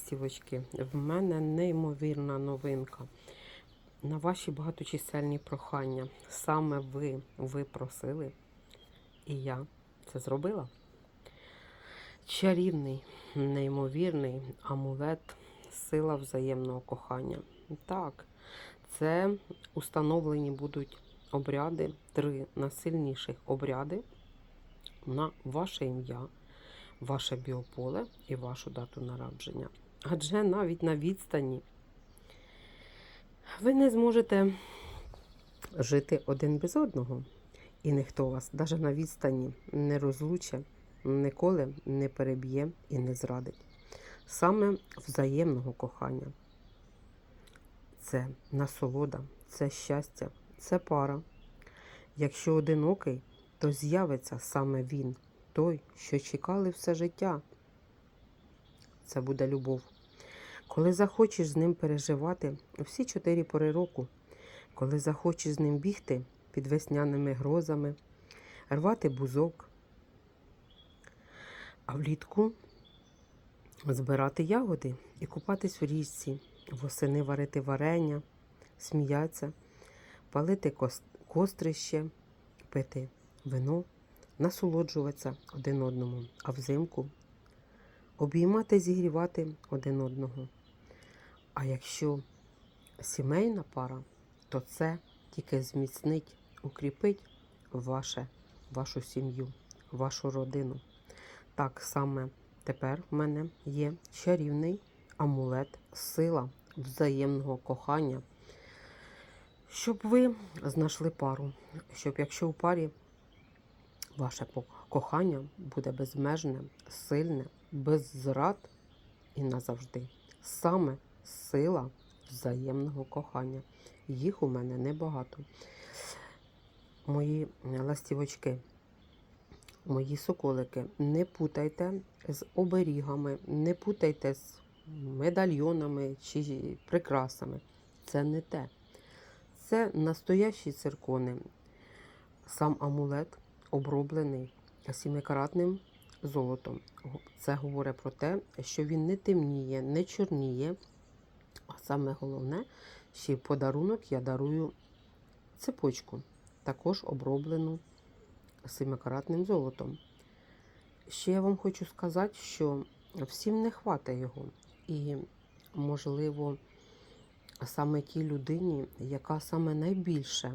ластівочки, в мене неймовірна новинка. На ваші багаточисельні прохання. Саме ви, ви просили, і я це зробила. Чарівний, неймовірний амулет, сила взаємного кохання. Так, це установлені будуть обряди, три найсильніших обряди на ваше ім'я, ваше біополе і вашу дату народження. Адже навіть на відстані ви не зможете жити один без одного. І ніхто вас навіть на відстані не розлуче, ніколи не переб'є і не зрадить. Саме взаємного кохання. Це насолода, це щастя, це пара. Якщо одинокий, то з'явиться саме він, той, що чекали все життя. Це буде любов. Коли захочеш з ним переживати всі чотири пори року, коли захочеш з ним бігти під весняними грозами, рвати бузок, а влітку збирати ягоди і купатись в річці, восени варити варення, сміятися, палити кострище, пити вино, насолоджуватися один одному, а взимку обіймати, зігрівати один одного. А якщо сімейна пара, то це тільки зміцнить, укріпить ваше, вашу сім'ю, вашу родину. Так саме тепер в мене є чарівний амулет, сила взаємного кохання. Щоб ви знайшли пару, щоб якщо у парі ваше кохання буде безмежне, сильне, без зрад і назавжди. Саме сила взаємного кохання. Їх у мене небагато. Мої ластівочки, мої соколики, не путайте з оберігами, не путайте з медальйонами чи прикрасами. Це не те. Це настоящі циркони. Сам амулет оброблений сімикаратним золотом. Це говорить про те, що він не темніє, не чорніє. А саме головне, ще й подарунок я дарую цепочку, також оброблену семикаратним золотом. Ще я вам хочу сказати, що всім не хватає його. І, можливо, саме тій людині, яка саме найбільше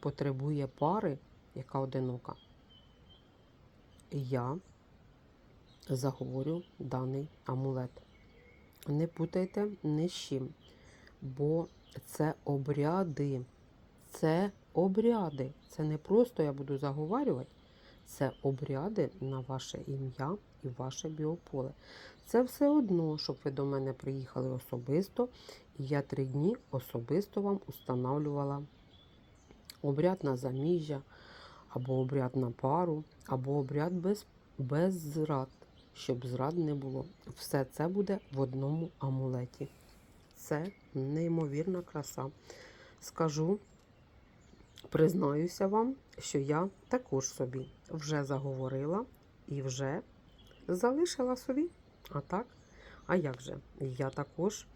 потребує пари, яка одинока, я заговорю даний амулет. Не путайте ні з чим, бо це обряди. Це обряди. Це не просто я буду заговарювати, це обряди на ваше ім'я і ваше біополе. Це все одно, щоб ви до мене приїхали особисто, і я три дні особисто вам установлювала обряд на заміжжя, або обряд на пару, або обряд без, без зрад, щоб зрад не було. Все це буде в одному амулеті. Це неймовірна краса. Скажу, признаюся вам, що я також собі вже заговорила і вже залишила собі. А так, а як же? Я також,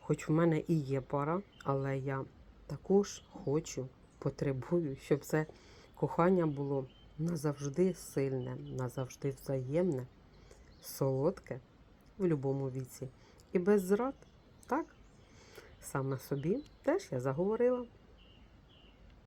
хоч в мене і є пара, але я також хочу, потребую, щоб це кохання було назавжди сильне, назавжди взаємне, солодке в будь-якому віці. І без зрад, так? Саме собі теж я заговорила.